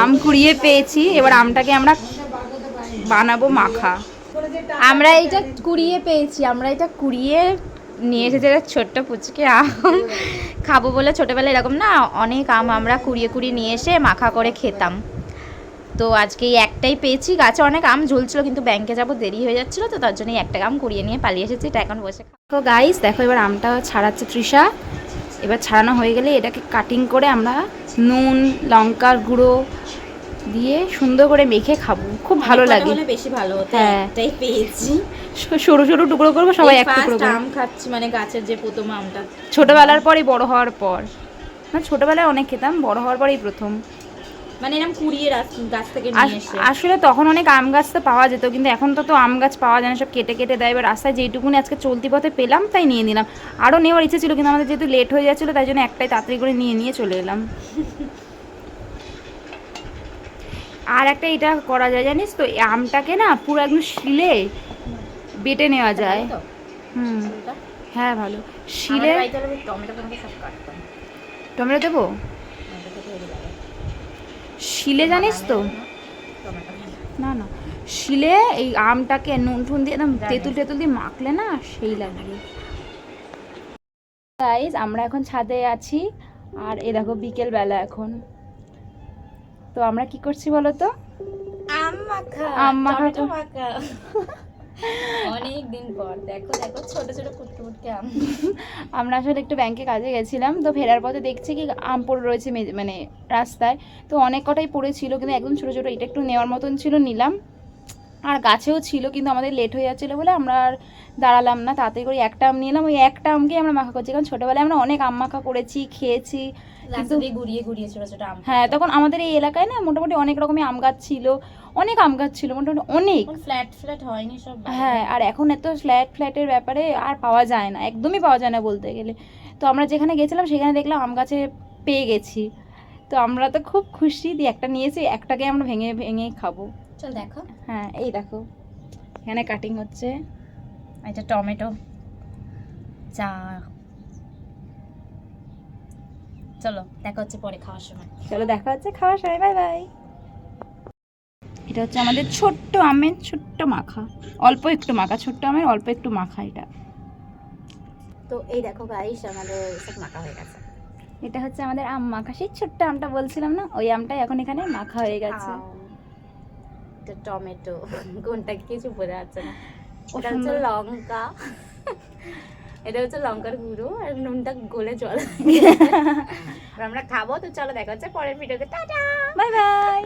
আম কুড়িয়ে পেয়েছি এবার আমটাকে আমরা বানাবো মাখা। আমরা এটা কুড়িয়ে পেয়েছি আমরা এটা কুড়িয়ে নিয়ে এসেছি একটা ছোট্ট পুচকে আম। খাব বলে ছোটোবেলায় এরকম না অনেক আম আমরা কুড়িয়ে কুড়িয়ে নিয়ে এসে মাখা করে খেতাম। তো আজকে এই একটাই পেয়েছি গাছে অনেক আম ঝুলছিল কিন্তু ব্যাংকে যাব দেরি হয়ে যাচ্ছিল তো তার জন্য একটা আম কুড়িয়ে নিয়ে পালিয়ে এসেছি এটা এখন বসে তো গাইস দেখো এবার আমটা ছাড়াচ্ছে তৃষা। এবার ছাড়ানো হয়ে গেলে এটাকে কাটিং করে আমরা নুন লঙ্কার গুঁড়ো দিয়ে সুন্দর করে মেখে খাব। খুব ভালো লাগে। বেশি ভালো হতো হ্যাঁ। একটাই পেয়েছি। সরু সরু টুকরো করব সবাই এক টুকরো আম খাচ্ছি মানে গাছের যে প্রথম আমটা। ছোটবেলার পরে বড় হওয়ার পর। না ছোটবেলায় অনেক খেতাম বড় হওয়ার পরেই প্রথম। মানে এরকম কুড়িয়ে গাছ থেকে নিয়ে এসে। আসলে তখন অনেক আম গাছ তো পাওয়া যেত কিন্তু এখন তো তো আম গাছ পাওয়া যায় না সব কেটে কেটে দেয়। এবার রাস্তায় যেইটুকুনি আজকে চলতি পথে পেলাম তাই নিয়ে নিলাম। আরও নেওয়ার ইচ্ছে ছিল কিন্তু আমাদের যেহেতু লেট হয়ে যাচ্ছিল তাই জন্য একটাই তাড়াতাড়ি করে নিয়ে নিয়ে চলে এলাম। আর একটা এটা করা যায় জানিস তো আমটাকে না পুরো একদম শিলে বেটে নেওয়া যায়। হুম। হ্যাঁ ভালো। শিলে টমেটো দেবো টমেটো খেতে হেভি লাগে। শিলে জানিস তো? না না। শিলে এই আমটাকে নুন ঠুন দিয়ে একদম তেঁতুল টেতুল দিয়ে মাখলে না সেই লাগবে গাইজ আমরা এখন ছাদে আছি। আর এ দেখো বিকেল বেলা এখন। তো আমরা কি করছি বলো তো? আম মাখা আম মাখা। অনেক দিন পর। দেখো দেখো, ছোট ছোট ফুটকে ফুটকে আম। আমরা আসলে একটু ব্যাংকে কাজে গেছিলাম, তো ফেরার পথে দেখছি কি আম পড়ে রয়েছে মানে রাস্তায়। তো অনেক কটাই পড়েছিল, কিন্তু একদম ছোট ছোট, এটা একটু নেওয়ার মতন ছিল, নিলাম। আর গাছেও ছিল কিন্তু আমাদের লেট হয়ে যাচ্ছিল বলে আমরা আর দাঁড়ালাম না। তাড়াতাড়ি করে একটা আম নিলাম ওই একটা আমকেই আমরা মাখা করছি। কারণ ছোটোবেলায় আমরা অনেক আম মাখা করেছি খেয়েছি। ঘুরিয়ে ঘুরিয়ে ছোট ছোট আম হ্যাঁ তখন আমাদের এই এলাকায় না মোটামুটি অনেক রকমের আম গাছ ছিল অনেক আম গাছ ছিল মোটামুটি অনেক। ফ্ল্যাট ফ্ল্যাট হয়নি সব হ্যাঁ আর এখন এত ফ্ল্যাট ফ্ল্যাটের ব্যাপারে আর পাওয়া যায় না একদমই পাওয়া যায় না বলতে গেলে। তো আমরা যেখানে গেছিলাম সেখানে দেখলাম আম গাছে পেয়ে গেছি। তো আমরা তো খুব খুশি দিয়ে একটা নিয়েছি একটাকে আমরা ভেঙে ভেঙে খাব। চল দেখো। হ্যাঁ এই দেখো। এখানে কাটিং হচ্ছে। এটা টমেটো। চা চলো দেখা হচ্ছে পরে খাওয়ার সময়। চলো দেখা হচ্ছে খাওয়ার সময় বাই বাই এটা হচ্ছে আমাদের ছোট্ট আমের ছোট্ট মাখা। অল্প একটু মাখা ছোট্ট আমের অল্প একটু মাখা এটা। তো এই দেখো গাইস আমাদের সব মাখা হয়ে গেছে। এটা হচ্ছে আমাদের আম মাখা। সেই ছোট্ট আমটা বলছিলাম না? ওই আমটাই এখন এখানে মাখা হয়ে গেছে। এটা টমেটো। কোনটা কিছু বোঝা যাচ্ছে না। ওটা এটা হচ্ছে লঙ্কা। এটা হচ্ছে লঙ্কার গুঁড়ো আর নুনটা গলে জল। আমরা খাব তো চলো দেখা হচ্ছে পরের ভিডিওতে। টাটা! Bye bye!